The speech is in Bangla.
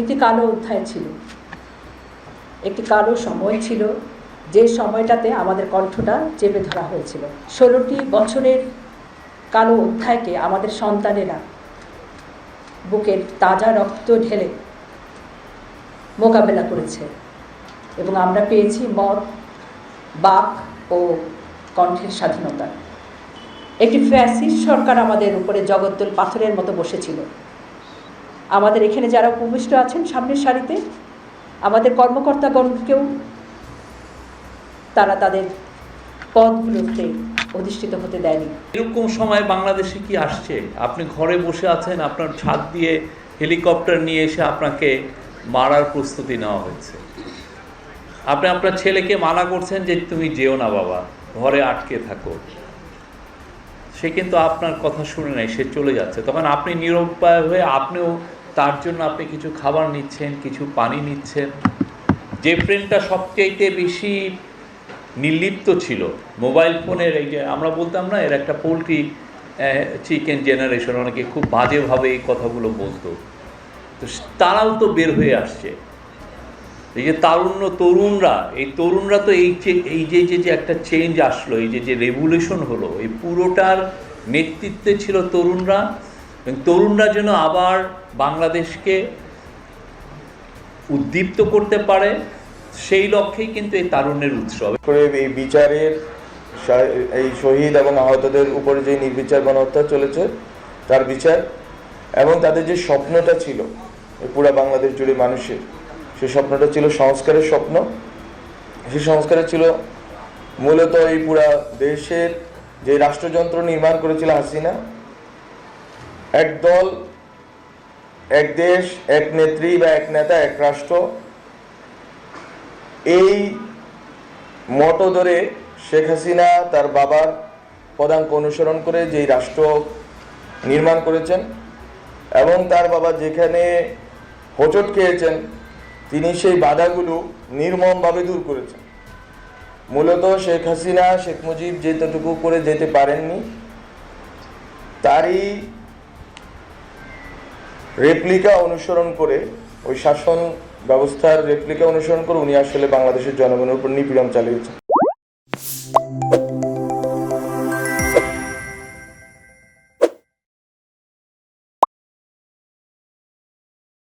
একটি কালো অধ্যায় ছিল। একটি কালো সময় ছিল, যে সময়টাতে আমাদের কণ্ঠটা চেপে ধরা হয়েছিল। ষোলোটি বছরের কালো অধ্যায়কে আমাদের সন্তানেরা বুকের তাজা রক্ত ঢেলে মোকাবেলা করেছে এবং আমরা পেয়েছি মত বাক ও কণ্ঠের স্বাধীনতা। একটি ফ্যাসিস্ট সরকার আমাদের উপরে জগদ্দল পাথরের মতো বসেছিল। আমাদের এখানে যারা উপবিষ্ট আছেন সামনের সারিতে, আমাদের কর্মকর্তাগণকেও তারা তাদের পদগুলোতে অধিষ্ঠিত হতে দেয়নি। এরকম সময় বাংলাদেশে কি আসছে? আপনি ঘরে বসে আছেন, আপনার ছাদ দিয়ে হেলিকপ্টার নিয়ে এসে আপনাকে মারার প্রস্তুতি নেওয়া হয়েছে। আপনি আপনার ছেলেকে মানা করছেন যে তুমি যেও না বাবা, ঘরে আটকে থাকো। সে কিন্তু আপনার কথা শুনে নাই, সে চলে যাচ্ছে। তখন আপনি নিরুপায় হয়ে আপনিও তার জন্য আপনি কিছু খাবার নিচ্ছেন, কিছু পানি নিচ্ছেন। যে ফ্রেন্ডটা সবচেয়ে বেশি নির্লিপ্ত ছিল মোবাইল ফোনের এই যে আমরা বলতাম না, এর একটা পোলট্রি চিকেন জেনারেশন অনেকে খুব বাজেভাবে এই কথাগুলো বলতো। তো তারাও তো বের হয়ে আসছে। এই যে তারুণ্য তরুণরা, এই তরুণরা তো এই যে এই যে যে যে একটা চেঞ্জ আসলো, এই যে যে রেভুলেশন হলো, এই পুরোটার নেতৃত্বে ছিল তরুণরা এবং তরুণরা যেন আবার বাংলাদেশকে উদ্দীপ্ত করতে পারে, সেই লক্ষ্যেই কিন্তু এই তারুণ্যের উৎসব। করে এই বিচারের এই শহীদ এবং আহতদের উপরে যে নির্বিচার গণহত্যা চলেছে, তার বিচার এবং তাদের যে স্বপ্নটা ছিল পুরা বাংলাদেশ জুড়ে মানুষের সেই স্বপ্নটা ছিল সংস্কারের স্বপ্ন। সেই সংস্কারে ছিল মূলত এই পুরা দেশের যে রাষ্ট্রযন্ত্র নির্মাণ করেছিল হাসিনা এক দল, এক দেশ, এক নেত্রী বা এক নেতা, এক রাষ্ট্র, এই মতো ধরে শেখ হাসিনা তার বাবার পদাঙ্ক অনুসরণ করে যেই রাষ্ট্র নির্মাণ করেছেন এবং তার বাবা যেখানে হোঁচট খেয়েছেন, তিনি সেই বাধাগুলো নির্মমভাবে দূর করেছেন। মূলত শেখ হাসিনা, শেখ মুজিব যেতটুকু করে যেতে পারেননি, তারই রেপ্লিকা অনুসরণ করে, ওই শাসন ব্যবস্থার রেপ্লিকা অনুসরণ করে উনি আসলে বাংলাদেশের জনগণের উপর নিপীড়ন চালিয়েছেন।